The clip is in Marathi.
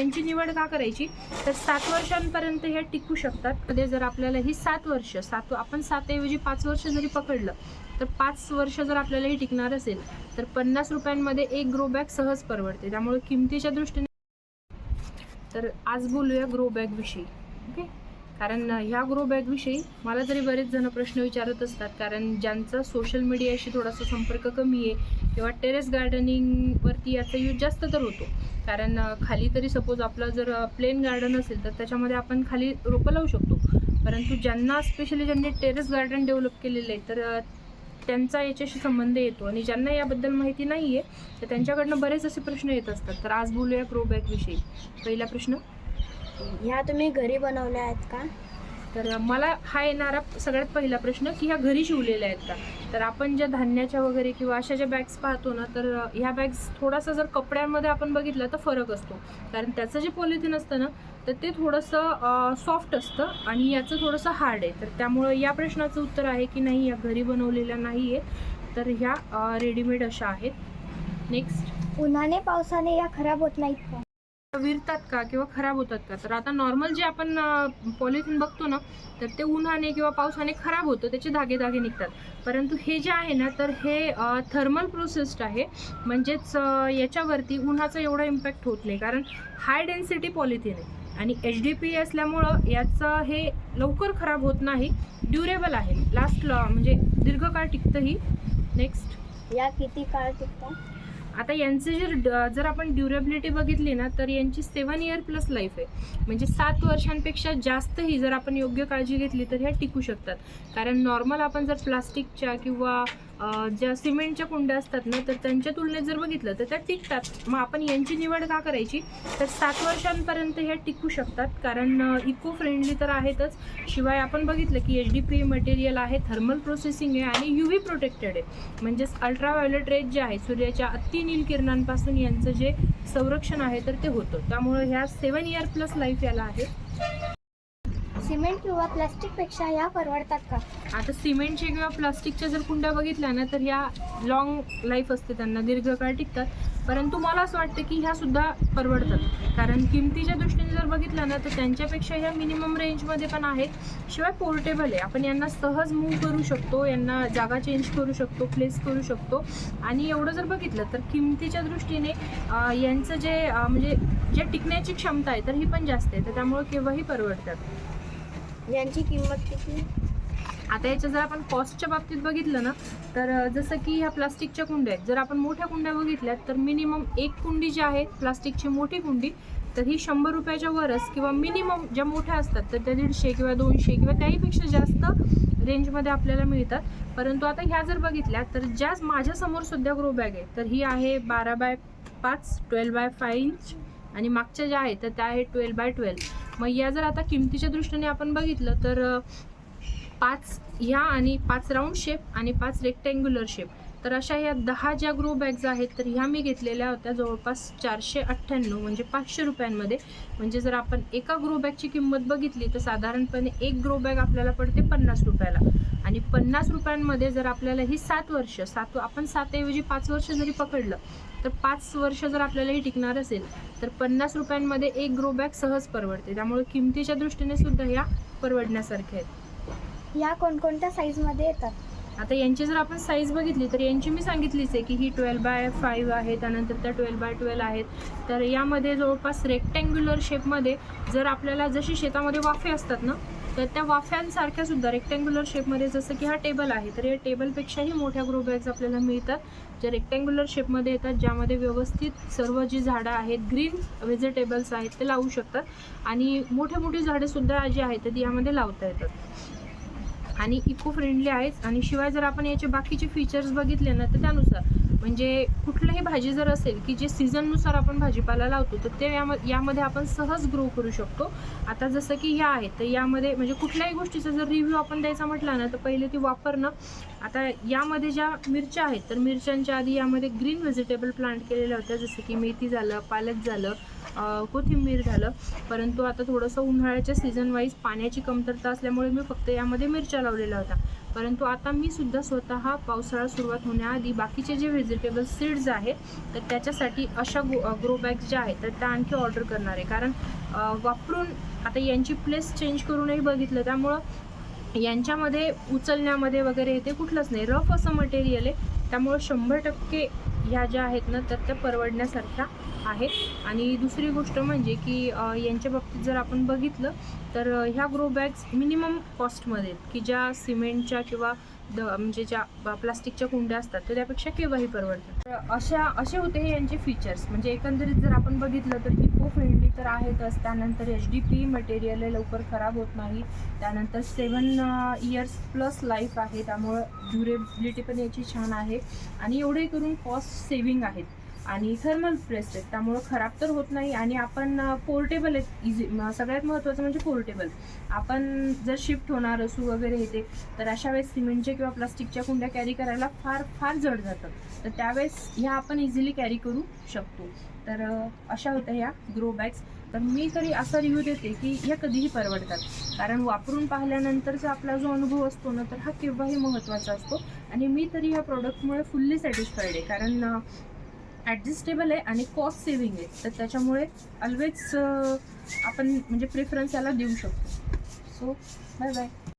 यांची निवड का करायची? तर सात वर्षांपर्यंत हे टिकू शकतात. मध्ये जर आपल्याला ही सात वर्ष सात आपण सातऐवजी पाच वर्ष जरी पकडलं तर पाच वर्ष जर आपल्याला ही टिकणार असेल तर पन्नास रुपयांमध्ये एक ग्रो बॅग सहज परवडते. त्यामुळे किमतीच्या दृष्टीने तर आज बोलूया ग्रो बॅग विषयी. ओके? कारण ह्या ग्रो बॅगविषयी मला तरी बरेच जण प्रश्न विचारत असतात. कारण ज्यांचा सोशल मीडियाशी थोडासा संपर्क कमी आहे किंवा टेरेस गार्डनिंगवरती याचा यूज जास्त तर होतो. कारण खाली तरी सपोज आपलं जर प्लेन गार्डन असेल तर त्याच्यामध्ये आपण खाली रोपं लावू शकतो. परंतु ज्यांना स्पेशली ज्यांनी टेरेस गार्डन डेव्हलप केलेलं आहे तर त्यांचा याच्याशी संबंध येतो. आणि ज्यांना याबद्दल माहिती नाही आहे तर त्यांच्याकडनं बरेच असे प्रश्न येत असतात. तर आज बोलूया ग्रो पहिला प्रश्न ह्या तुम्ही घरी बनवल्या आहेत का? तर मला हा येणारा सगळ्यात पहिला प्रश्न की ह्या घरी शिवलेल्या आहेत का? तर आपण ज्या धान्याच्या वगैरे किंवा अशा ज्या बॅग्स पाहतो ना तर ह्या बॅग्स थोडासा जर कपड्यांमध्ये आपण बघितलं तर फरक असतो. कारण त्याचं जे पॉलिथिन असतं ना तर ते थोडंसं सॉफ्ट असतं आणि याचं थोडंसं हार्ड आहे. तर त्यामुळं या प्रश्नाचं उत्तर आहे की नाही या घरी बनवलेल्या नाही आहेत तर ह्या रेडीमेड अशा आहेत. नेक्स्ट उन्हाने पावसाने या खराब होत नाहीत का? विरतात का किंवा खराब होतात का? तर आता नॉर्मल जे आपण पॉलिथिन बघतो ना तर ते उन्हाने किंवा पावसाने खराब होतं त्याचे धागे धागे निघतात. परंतु हे जे आहे ना तर हे थर्मल प्रोसेस्ड आहे. म्हणजेच याच्यावरती उन्हाचा एवढा इम्पॅक्ट होत नाही. कारण हाय डेन्सिटी पॉलिथिन आहे. आणि एच डी पी असल्यामुळं याचं हे लवकर खराब होत नाही. ड्युरेबल आहे. लास्ट म्हणजे दीर्घकाळ टिकतंही नेक्स्ट या किती काळ टिकतं? आता यांचे जर ड- जर आपण ड्युरेबिलिटी बघितली ना तर यांची सेवन इयर प्लस लाईफ आहे. म्हणजे सात वर्षांपेक्षा जास्तही जर आपण योग्य काळजी घेतली तर ह्या टिकू शकतात. कारण नॉर्मल आपण जर प्लास्टिकच्या किंवा ज्या सिमेंटच्या कुंड्या असतात ना तर त्यांच्या तुलनेत जर बघितलं तर त्या टिकतात. मग आपण यांची निवड का करायची? तर सात वर्षांपर्यंत ह्या टिकू शकतात. कारण इको फ्रेंडली तर आहेतच. शिवाय आपण बघितलं की एच डी पी मटेरियल आहे थर्मल प्रोसेसिंग आहे आणि यू व्ही प्रोटेक्टेड आहे. म्हणजेच अल्ट्राव्हायोलेट रेज जे आहे सूर्याच्या अतिनील किरणांपासून यांचं जे संरक्षण आहे तर ते होतं. त्यामुळे ह्या सेवन इयर प्लस लाईफ याला आहे. सिमेंट किंवा प्लास्टिकपेक्षा ह्या या परवडतात का? आता सिमेंटच्या किंवा प्लास्टिकच्या जर कुंड्या बघितल्या ना तर ह्या लॉंग लाईफ असते त्यांना दीर्घकाळ टिकतात. परंतु मला असं वाटतं की ह्या सुद्धा परवडतात. कारण किमतीच्या दृष्टीने जर बघितलं ना तर त्यांच्यापेक्षा ह्या मिनिमम रेंजमध्ये पण आहेत. शिवाय पोर्टेबल आहे. आपण यांना सहज मूव्ह करू शकतो यांना जागा चेंज करू शकतो प्लेस करू शकतो. आणि एवढं जर बघितलं तर किमतीच्या दृष्टीने यांचं जे म्हणजे जे टिकण्याची क्षमता आहे तर ही पण जास्त आहे. तर त्यामुळे केव्हाही परवडतात. यांची किंमत किती? आता याच्या जर आपण कॉस्टच्या बाबतीत बघितलं ना तर जसं की ह्या प्लास्टिकच्या कुंड्या आहेत. जर आपण मोठ्या कुंड्या बघितल्यात तर मिनिमम एक कुंडी जी आहे प्लास्टिकची मोठी कुंडी तर ही शंभर रुपयाच्या वरच किंवा मिनिमम ज्या मोठ्या असतात तर त्या दीडशे किंवा दोनशे किंवा त्याहीपेक्षा जास्त रेंजमध्ये आपल्याला मिळतात. परंतु आता ह्या जर बघितल्या तर ज्या माझ्यासमोर सुद्धा ग्रो बॅग आहे तर ही आहे बारा बाय पाच ट्वेल्व बाय फाय इंच आणि मागच्या ज्या आहेत तर त्या आहे ट्वेल्व बाय ट्वेल्व मग या जर आता किमतीच्या दृष्टीने आपण बघितलं तर पाच ह्या आणि पाच राऊंड शेप आणि पाच रेक्टँग्युलर शेप तर अशा ह्या दहा ज्या ग्रो बॅग्स आहेत तर ह्या मी घेतलेल्या होत्या जवळपास चारशे अठ्ठ्याण्णव म्हणजे पाचशे रुपयांमध्ये. म्हणजे जर आपण एका ग्रो बॅगची किंमत बघितली तर साधारणपणे एक ग्रो बॅग आपल्याला पडते पन्नास रुपयाला. आणि पन्नास रुपयांमध्ये जर आपल्याला ही सात वर्ष सात आपण सातऐवजी पाच वर्ष जरी पकडलं तर पाच वर्ष जर आपल्याला ही टिकणार असेल तर पन्नास रुपयांमध्ये एक ग्रो बॅग सहज परवडते. त्यामुळे किमतीच्या दृष्टीने सुद्धा ह्या परवडण्यासारख्या आहेत. या कोणकोणत्या साईजमध्ये येतात? आता यांची जर आपण साईज बघितली तर यांची मी सांगितलीच आहे की ही ट्वेल्व बाय फाईव्ह आहे त्यानंतर त्या ट्वेल्व बाय ट्वेल्व आहेत. तर यामध्ये जवळपास रेक्टँग्युलर शेपमध्ये जर आपल्याला जशी शेतामध्ये वाफे असतात ना तर त्या वाफ्यांसारख्या सुद्धा रेक्टँग्युलर शेपमध्ये जसं की हा टेबल आहे तर या टेबलपेक्षाही मोठ्या ग्रो बॅग्स आपल्याला मिळतात. ज्या रेक्टँग्युलर शेपमध्ये येतात ज्यामध्ये व्यवस्थित सर्व जी झाडं आहेत ग्रीन व्हेजिटेबल्स आहेत ते लावू शकतात. आणि मोठे मोठी झाडेसुद्धा जी आहेत तर ती यामध्ये लावता येतात. आणि इको फ्रेंडली आहेच आणि शिवाय जर आपण याचे बाकीचे फीचर्स बघितले ना तर त्यानुसार. म्हणजे कुठलंही भाजी जर असेल की जे सीझननुसार आपण भाजीपाला लावतो तर ते याम यामध्ये आपण सहज ग्रो करू शकतो. आता जसं की ह्या आहेत तर यामध्ये म्हणजे कुठल्याही गोष्टीचा जर रिव्ह्यू आपण द्यायचा म्हटला ना तर पहिले ती वापरणं. आता यामध्ये ज्या मिरच्या आहेत तर मिरच्यांच्या आधी यामध्ये ग्रीन व्हेजिटेबल प्लांट केलेल्या होत्या जसं की मेथी झालं पालक झालं कोथिंबीर झालं. परंतु आता थोडंसं उन्हाळ्याच्या सीझन वाईज पाण्याची कमतरता असल्यामुळे मी फक्त यामध्ये मिरच्या लावलेल्या होत्या. परंतु आता मी सुद्धा स्वतः पावसाळा सुरुवात होण्याआधी बाकीचे जे व्हेजिटेबल सीड्स आहेत तर त्याच्यासाठी अशा गो ग्रो बॅग्स ज्या आहेत तर त्या आणखी ऑर्डर करणार आहे. कारण वापरून आता यांची प्लेस चेंज करूनही बघितलं त्यामुळं यांच्यामध्ये उचलण्यामध्ये वगैरे ते कुठलंच नाही. रफ असं मटेरियल आहे त्यामुळं शंभर टक्के ह्या ज्या आहेत ना तर त्या परवडण्यासारख्या आहेत. आणि दुसरी गोष्ट म्हणजे की यांच्या बाबतीत जर आपण बघितलं तर ह्या ग्रो बॅग्स मिनिमम कॉस्टमध्ये आहेत. की ज्या सिमेंटच्या किंवा द म्हणजे ज्या प्लास्टिकच्या कुंड्या असतात तर त्यापेक्षा केव्हाही परवडतात. अशा असे होते हे यांचे फीचर्स म्हणजे एकंदरीत जर आपण बघितलं तर इको फ्रेंडली तर आहेतच. त्यानंतर एच डी पी मटेरियल आहे लवकर खराब होत नाही. त्यानंतर सेवन इयर्स प्लस लाईफ आहे. त्यामुळं ड्युरेबिलिटी पण याची छान आहे. आणि एवढे करून कॉस्ट सेविंग आहेत. आणि थर्मल प्रेस्ड आहेत. त्यामुळं खराब तर होत नाही आणि आपण पोर्टेबल आहेत. इझी सगळ्यात महत्त्वाचं म्हणजे पोर्टेबल आपण जर शिफ्ट होणार असू वगैरे येते तर अशा वेळेस सिमेंटच्या किंवा प्लास्टिकच्या कुंड्या कॅरी करायला फार फार जड जातं. तर त्यावेळेस ह्या आपण इझिली कॅरी करू शकतो. तर अशा होत्या ह्या ग्रो बॅग्स तर मी तरी असा रिव्ह्यू देते की ह्या कधीही परवडतात. कारण वापरून पाहिल्यानंतरचा आपला जो अनुभव असतो ना तर हा केव्हाही महत्त्वाचा असतो. आणि मी तरी ह्या प्रॉडक्टमुळे फुल्ली सॅटिस्फाईड आहे. कारण ॲडजस्टेबल आहे आणि कॉस्ट सेविंग आहे. तर त्याच्यामुळे ऑलवेज आपण म्हणजे प्रेफरन्स याला देऊ शकतो. So bye bye